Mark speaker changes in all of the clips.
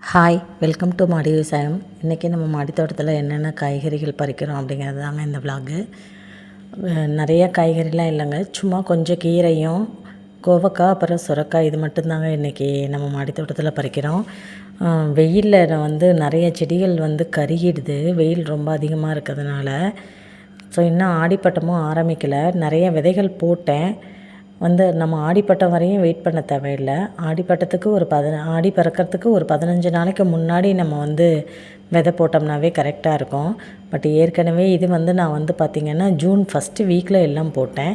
Speaker 1: Hi welcome to மாடி விவசாயம் இன்றைக்கி நம்ம மாடி தோட்டத்தில் என்னென்ன காய்கறிகள் பறிக்கிறோம் அப்படிங்கிறது தாங்க இந்த விலாகு நிறைய காய்கறிலாம் இல்லைங்க. சும்மா கொஞ்சம் கீரையும் கோவக்காய் அப்புறம் சுரக்காய் இது மட்டும்தாங்க இன்றைக்கி நம்ம மாடி தோட்டத்தில் பறிக்கிறோம். வெயிலில் வந்து நிறைய செடிகள் வந்து கருகிடுது. வெயில் ரொம்ப அதிகமாக இருக்கிறதுனால. ஸோ இன்னும் ஆடிப்பட்டமும் ஆரம்பிக்கலை. நிறைய விதைகள் போட்டேன். வந்து நம்ம ஆடிப்பட்டம் வரையும் வெயிட் பண்ண தேவையில்லை. ஆடிப்பட்டத்துக்கு ஒரு பதின ஆடி பிறக்கிறதுக்கு ஒரு பதினஞ்சு நாளைக்கு முன்னாடி நம்ம வந்து விதை போட்டோம்னாவே கரெக்டாக இருக்கும். பட் ஏற்கனவே இது வந்து நான் வந்து பார்த்திங்கன்னா ஜூன் ஃபஸ்ட்டு வீக்கில் எல்லாம் போட்டேன்.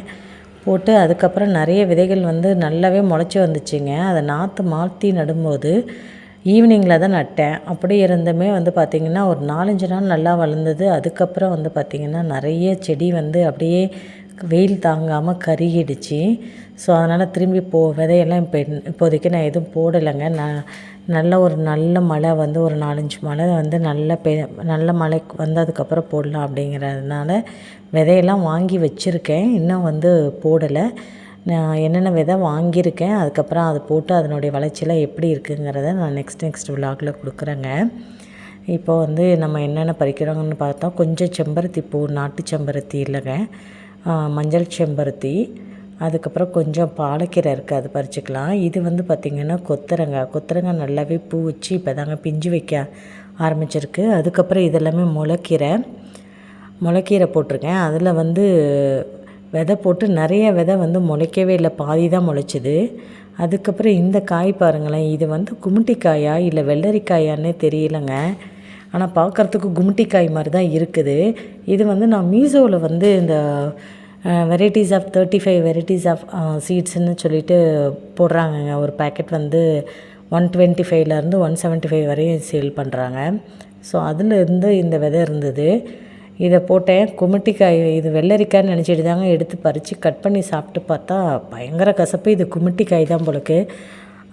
Speaker 1: போட்டு அதுக்கப்புறம் நிறைய விதைகள் வந்து நல்லாவே முளைச்சி வந்துச்சுங்க. அதை நாற்று மாற்றி நடும்போது ஈவினிங்கில் தான் நட்டேன். அப்படி இருந்துமே வந்து பார்த்திங்கன்னா ஒரு நாலஞ்சு நாள் நல்லா வளர்ந்தது. அதுக்கப்புறம் வந்து பார்த்திங்கன்னா நிறைய செடி வந்து அப்படியே வெயில் தாங்காமல் கருகிடுச்சு. ஸோ அதனால் திரும்பி போ விதையெல்லாம் இப்போ இப்போதைக்கு நான் எதுவும் போடலைங்க. நான் நல்ல ஒரு நல்ல மழை வந்து ஒரு நாலஞ்சு மழை வந்து நல்ல பெ நல்ல மழை வந்ததுக்கப்புறம் போடலாம் அப்படிங்கிறதுனால விதையெல்லாம் வாங்கி வச்சுருக்கேன். இன்னும் வந்து போடலை. நான் என்னென்ன விதை வாங்கியிருக்கேன் அதுக்கப்புறம் அதை போட்டு அதனுடைய வளர்ச்சியெலாம் எப்படி இருக்குங்கிறத நான் நெக்ஸ்ட் நெக்ஸ்ட் விலாகில் கொடுக்குறேங்க. இப்போ வந்து நம்ம என்னென்ன பறிக்கிறோங்கன்னு பார்த்தா கொஞ்சம் செம்பருத்தி பூ நாட்டு செம்பருத்தி இல்லைங்க. மஞ்சள் செம்பருத்தி அதுக்கப்புறம் கொஞ்சம் பாலக்கீரை இருக்குது அது பறிச்சுக்கலாம். இது வந்து பார்த்திங்கன்னா கொத்தரங்காய். கொத்தரங்காய் நல்லாவே பூ வச்சு இப்போ தாங்க பிஞ்சு வைக்க ஆரம்பிச்சிருக்கு. அதுக்கப்புறம் இதெல்லாமே முளைக்கீரை. முளைக்கீரை போட்டிருக்கேன். அதில் வந்து விதை போட்டு நிறைய விதை வந்து முளைக்கவே இல்லை. பாதி தான் முளைச்சிது. அதுக்கப்புறம் இந்த காய் பாருங்களேன். இது வந்து குமிட்டிக்காயா இல்லை வெள்ளரிக்காயான்னே தெரியலங்க. ஆனால் பார்க்குறதுக்கு கும்மிட்டிக்காய் மாதிரி தான் இருக்குது. இது வந்து நான் மீஷோவில் வந்து இந்த varieties of thirty five varieties of சீட்ஸ்ன்னு சொல்லிட்டு போடுறாங்கங்க. ஒரு பேக்கெட் வந்து ஒன் டுவெண்ட்டி ஃபைவ்லேருந்து ஒன் செவன்ட்டி ஃபைவ் வரையும் சேல் பண்ணுறாங்க ஸோ அதில் இருந்து இந்த விதை இருந்தது. இதை போட்டேன். குமிட்டிக்காய் இது வெள்ளரிக்காய்னு நினச்சிட்டு தாங்க எடுத்து பறித்து கட் பண்ணி சாப்பிட்டு பார்த்தா பயங்கர கசப்பு. இது குமிட்டிக்காய் தான் போலக்கு.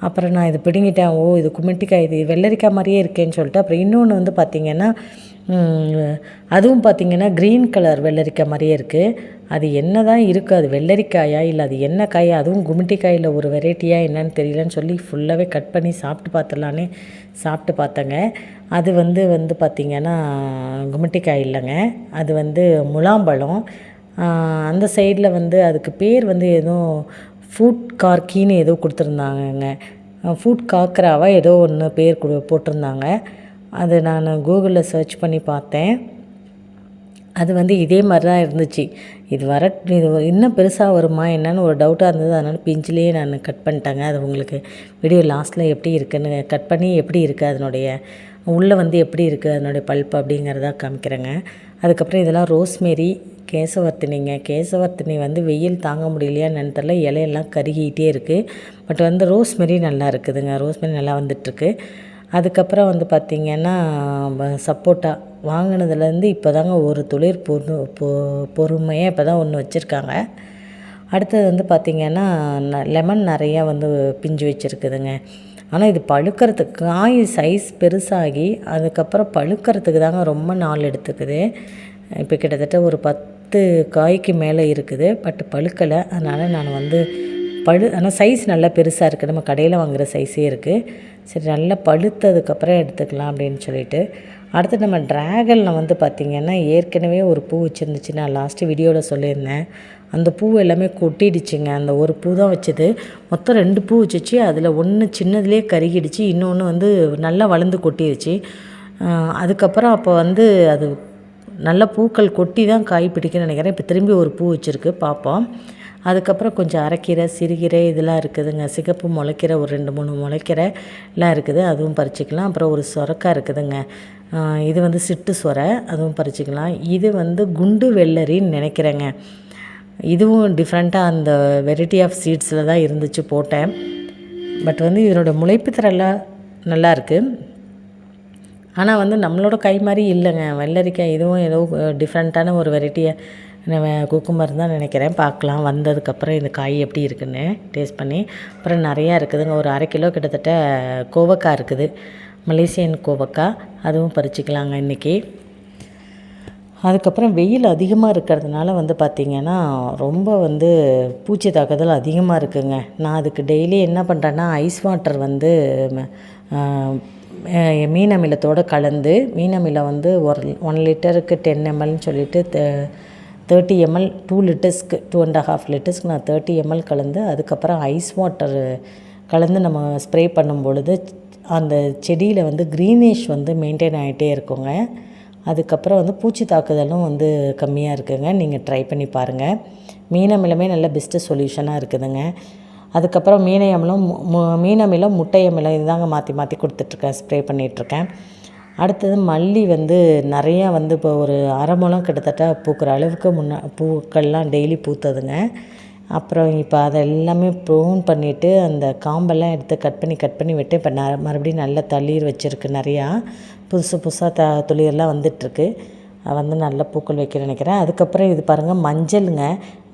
Speaker 1: அப்புறம் நான் இது பிடுங்கிட்டேன். ஓ இது குமிட்டிக்காய் இது வெள்ளரிக்காய் மாதிரியே இருக்கேன்னு சொல்லிட்டு அப்புறம் இன்னொன்று வந்து பார்த்திங்கன்னா அதுவும் பார்த்திங்கன்னா க்ரீன் கலர் வெள்ளரிக்காய் மாதிரியே இருக்குது அது என்ன தான் இருக்குது அது வெள்ளரிக்காயா? இல்லை அது என்ன காயா? அதுவும் குமிட்டிக்காயில் ஒரு வெரைட்டியாக என்னன்னு தெரியலன்னு சொல்லி ஃபுல்லாகவே கட் பண்ணி சாப்பிட்டு பார்த்துடலான்னு சாப்பிட்டு பார்த்தேங்க அது வந்து வந்து பார்த்திங்கன்னா குமிட்டிக்காய் இல்லைங்க. அது வந்து முலாம்பழம். அந்த சைடில் வந்து அதுக்கு பேர் வந்து எதுவும் ஃபுட் கார்க்கின்னு ஏதோ கொடுத்துருந்தாங்கங்க. ஃபுட் காக்கராவா ஏதோ ஒன்று பேர் கொடு போட்டிருந்தாங்க. அது நான் கூகுளில் சர்ச் பண்ணி பார்த்தேன். அது வந்து இதே மாதிரி தான் இருந்துச்சு. இது வர இது இன்னும் பெருசாக வருமா என்னன்னு ஒரு டவுட்டாக இருந்தது. அதனால் பிஞ்சிலேயே நான் கட் பண்ணிட்டேங்க. அது உங்களுக்கு வீடியோ லாஸ்ட்டில் எப்படி இருக்குதுன்னு கட் பண்ணி எப்படி இருக்குது அதனுடைய உள்ளே வந்து எப்படி இருக்குது அதனுடைய பல்ப் அப்படிங்கிறத காமிக்கிறேங்க. அதுக்கப்புறம் இதெல்லாம் ரோஸ்மேரி கேசவர்த்தினிங்க. கேசவர்த்தினி வந்து வெயில் தாங்க முடியலையா தெரில இலையெல்லாம் கருகிக்கிட்டே இருக்குது பட் வந்து ரோஸ்மெரி நல்லா இருக்குதுங்க. ரோஸ்மெரி நல்லா வந்துட்டுருக்கு. அதுக்கப்புறம் வந்து பார்த்திங்கன்னா சப்போட்டா வாங்கினதுலேருந்து இப்போ தாங்க ஒரு துளிர் பொறு பொ பொறுமையாக இப்போ தான் ஒன்று வச்சுருக்காங்க. அடுத்தது வந்து பார்த்திங்கன்னா லெமன் நிறையா வந்து பிஞ்சு வச்சுருக்குதுங்க. ஆனால் இது பழுக்கிறதுக்கு காய் சைஸ் பெருசாகி அதுக்கப்புறம் பழுக்கிறதுக்கு தாங்க ரொம்ப நாள் எடுத்துக்குது. இப்போ கிட்டத்தட்ட ஒரு பத்து காய்க்கு மேலே இருக்குது. பட் பழுக்கலை. அதனால் நான் வந்து பழு ஆனால் சைஸ் நல்லா பெருசாக இருக்குது நம்ம கடையில் வாங்குகிற சைஸே இருக்குது சரி நல்லா பழுத்ததுக்கப்புறம் எடுத்துக்கலாம் அப்படின்னு சொல்லிட்டு. அடுத்து நம்ம ட்ராகனில் வந்து பார்த்திங்கன்னா ஏற்கனவே ஒரு பூ வச்சுருந்துச்சு. நான் லாஸ்ட்டு வீடியோவில் சொல்லியிருந்தேன். அந்த பூ எல்லாமே கொட்டிடுச்சுங்க. அந்த ஒரு பூ தான் வச்சது. மொத்தம் ரெண்டு பூ வச்சுச்சு. அதில் ஒன்று சின்னதுலேயே கருகிடுச்சு. இன்னொன்று வந்து நல்லா வளர்ந்து கொட்டிடுச்சு. அதுக்கப்புறம் அப்போ வந்து அது நல்ல பூக்கள் கொட்டி தான் காய் பிடிக்குன்னு நினைக்கிறேன். இப்போ திரும்பி ஒரு பூ வச்சுருக்கு. பார்ப்போம் அதுக்கப்புறம் கொஞ்சம் அரைக்கீரை சிறுகீரை இதெல்லாம் இருக்குதுங்க. சிகப்பு முளைக்கீரை ஒரு ரெண்டு மூணு முளைக்கீரை எல்லாம் இருக்குது. அதுவும் பறிச்சிக்கலாம். அப்புறம் ஒரு சொரக்காய் இருக்குதுங்க. இது வந்து சிட்டு சொரை. அதுவும் பறிச்சிக்கலாம். இது வந்து குண்டு வெள்ளரின்னு நினைக்கிறேங்க. இதுவும் டிஃப்ரெண்ட்டாக அந்த வெரைட்டி ஆஃப் சீட்ஸில் தான் இருந்துச்சு போட்டேன். பட் வந்து இதனோட முளைப்பு திறலாம் நல்லா இருக்குது ஆனால் வந்து நம்மளோட கை மாதிரி இல்லைங்க. வெள்ளரிக்காய் இதுவும் ஏதோ டிஃப்ரெண்ட்டான ஒரு வெரைட்டியை குக்கும்பர் தான் நினைக்கிறேன். பார்க்கலாம். வந்ததுக்கப்புறம் இந்த காய் எப்படி இருக்குன்னு டேஸ்ட் பண்ணி. அப்புறம் நிறையா இருக்குதுங்க. ஒரு அரை கிலோ கிட்டத்தட்ட கோவக்காய் இருக்குது. மலேசியன் கோவக்காய். அதுவும் பறிச்சிக்கலாங்க இன்றைக்கி அதுக்கப்புறம் வெயில் அதிகமாக இருக்கிறதுனால வந்து பார்த்திங்கன்னா ரொம்ப வந்து பூச்சி தாக்குதல் அதிகமாக இருக்குங்க. நான் அதுக்கு டெய்லி என்ன பண்ணுறேன்னா ஐஸ் வாட்டர் வந்து மீன் அமிலத்தோடு கலந்து மீன் அமிலம் வந்து ஒரு ஒன் லிட்டருக்கு டென் எம்எல்னு சொல்லிட்டு தேர்ட்டி எம்எல் டூ லிட்டர்ஸ்க்கு டூ அண்ட் ஹாஃப் லிட்டர்ஸ்க்கு நான் தேர்ட்டி எம்எல் கலந்து அதுக்கப்புறம் ஐஸ் வாட்டர் கலந்து நம்ம ஸ்ப்ரே பண்ணும் பொழுது அந்த செடியில் வந்து க்ரீனிஷ் வந்து மெயின்டைன் ஆகிட்டே இருக்குங்க. அதுக்கப்புறம் வந்து பூச்சி தாக்குதலும் வந்து கம்மியாக இருக்குங்க. நீங்கள் ட்ரை பண்ணி பாருங்கள் மீனமிலமே நல்ல பெஸ்ட்டு சொல்யூஷனாக இருக்குதுங்க. அதுக்கப்புறம் மீனை அமிலம் மு- மு- முட்டை அமிலம் இதுதாங்க மாற்றி மாற்றி கொடுத்துட்ருக்கேன் ஸ்ப்ரே பண்ணிகிட்ருக்கேன் அடுத்தது மல்லி வந்து நிறையா வந்து இப்போ ஒரு அரை முழம் கிட்டத்தட்ட பூக்கிற அளவுக்கு முன்னா பூக்கள்லாம் டெய்லி பூத்ததுங்க. அப்புறம் இப்போ அதை எல்லாமே ப்ரூன் பண்ணிவிட்டு அந்த காம்பெல்லாம் எடுத்து கட் பண்ணி கட் பண்ணி விட்டு இப்போ ந மறுபடியும் நல்ல தளிர் வச்சுருக்கு நிறையா. புதுசு புதுசாக த துளிரெல்லாம் வந்துட்டுருக்கு. வந்து நல்ல பூக்கள் வைக்கிறேன்னு நினைக்கிறேன். அதுக்கப்புறம் இது பாருங்கள் மஞ்சளுங்க.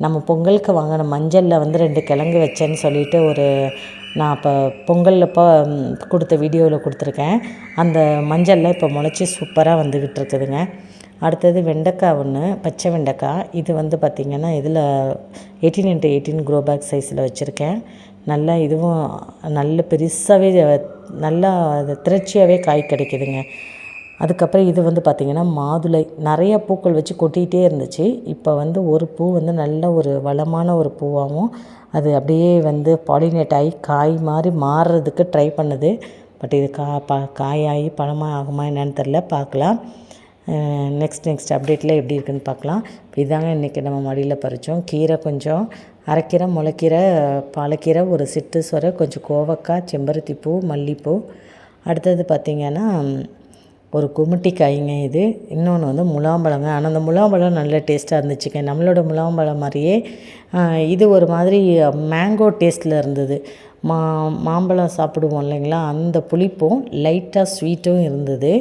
Speaker 1: நம்ம பொங்கலுக்கு வாங்கின மஞ்சளில் வந்து ரெண்டு கிழங்கு வச்சேன்னு சொல்லிட்டு ஒரு நான் இப்போ பொங்கல் இப்போ கொடுத்த வீடியோவில் கொடுத்துருக்கேன். அந்த மஞ்சள்லாம் இப்போ முளைச்சி சூப்பராக வந்துக்கிட்டு இருக்குதுங்க. அடுத்தது வெண்டைக்காய் ஒன்று பச்சை வெண்டைக்காய். இது வந்து பார்த்திங்கன்னா இதில் eighteen into eighteen grow bag சைஸில் வச்சுருக்கேன். நல்லா இதுவும் நல்ல பெருசாகவே நல்லா அது திரட்சியாகவே காய் கிடைக்குதுங்க. அதுக்கப்புறம் இது வந்து பார்த்திங்கன்னா மாதுளை. நிறைய பூக்கள் வச்சு கொட்டிகிட்டே இருந்துச்சு. இப்போ வந்து ஒரு பூ வந்து நல்ல ஒரு வளமான ஒரு பூவாகவும் அது அப்படியே வந்து பாலினேட் ஆகி காய் மாதிரி மாறுறதுக்கு ட்ரை பண்ணுது. பட் இது கா ப காயாகி பழமாக ஆகுமா என்னன்னு தெரில பார்க்கலாம். நெக்ஸ்ட் நெக்ஸ்ட் அப்டேட்டில் எப்படி இருக்குதுன்னு பார்க்கலாம். இதாங்க இன்றைக்கி நம்ம மடியில் பறித்தோம் கீரை கொஞ்சம் அரைக்கீரை முளைக்கீரை பாலக்கீரை ஒரு சிட்டு சொரை கொஞ்சம் கோவக்காய் செம்பருத்தி பூ மல்லிப்பூ. அடுத்தது பார்த்திங்கன்னா ஒரு குமிட்டி காய்ங்க இது. இன்னொன்று வந்து முலாம்பழங்க. ஆனால் அந்த முலாம்பழம் நல்ல டேஸ்ட்டாக இருந்துச்சுங்க. நம்மளோட முலாம்பழம் மாதிரியே இது ஒரு மாதிரி மேங்கோ டேஸ்ட்டில் இருந்தது. மா மாம்பழம் சாப்பிடுவோம் இல்லைங்களா? அந்த புளிப்பும் லைட்டாக ஸ்வீட்டும் இருந்தது.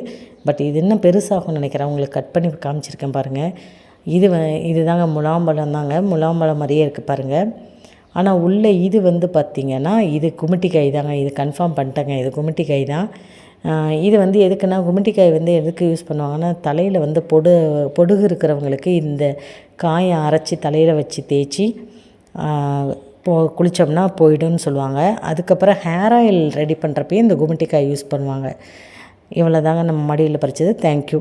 Speaker 1: பட் இது இன்னும் பெருசாகும் நினைக்கிறேன். உங்களுக்கு கட் பண்ணி காமிச்சிருக்கேன் பாருங்கள் இது வ இதுதாங்க முலாம்பழம் தாங்க. முலாம்பழம் மாதிரியே இருக்குது பாருங்கள் ஆனால் உள்ளே இது வந்து பார்த்திங்கன்னா இது குமிட்டிக்காய் தாங்க. இது கன்ஃபார்ம் பண்ணிட்டேங்க. இது குமிட்டிக்காய் தான். இது வந்து எதுக்குன்னா குமிட்டிக்காய் வந்து எதுக்கு யூஸ் பண்ணுவாங்கன்னா தலையில் வந்து பொடு பொடுகு இருக்கிறவங்களுக்கு இந்த காயை அரைச்சி தலையில் வச்சு தேய்ச்சி போ குளித்தோம்னா போய்டும்னு சொல்லுவாங்க. அதுக்கப்புறம் ஹேர் ஆயில் ரெடி பண்ணுறப்பையும் இந்த குமிட்டிக்காய் யூஸ் பண்ணுவாங்க. இவ்வளோ தாங்க நம்ம மடியில் பறிச்சது. தேங்க்யூ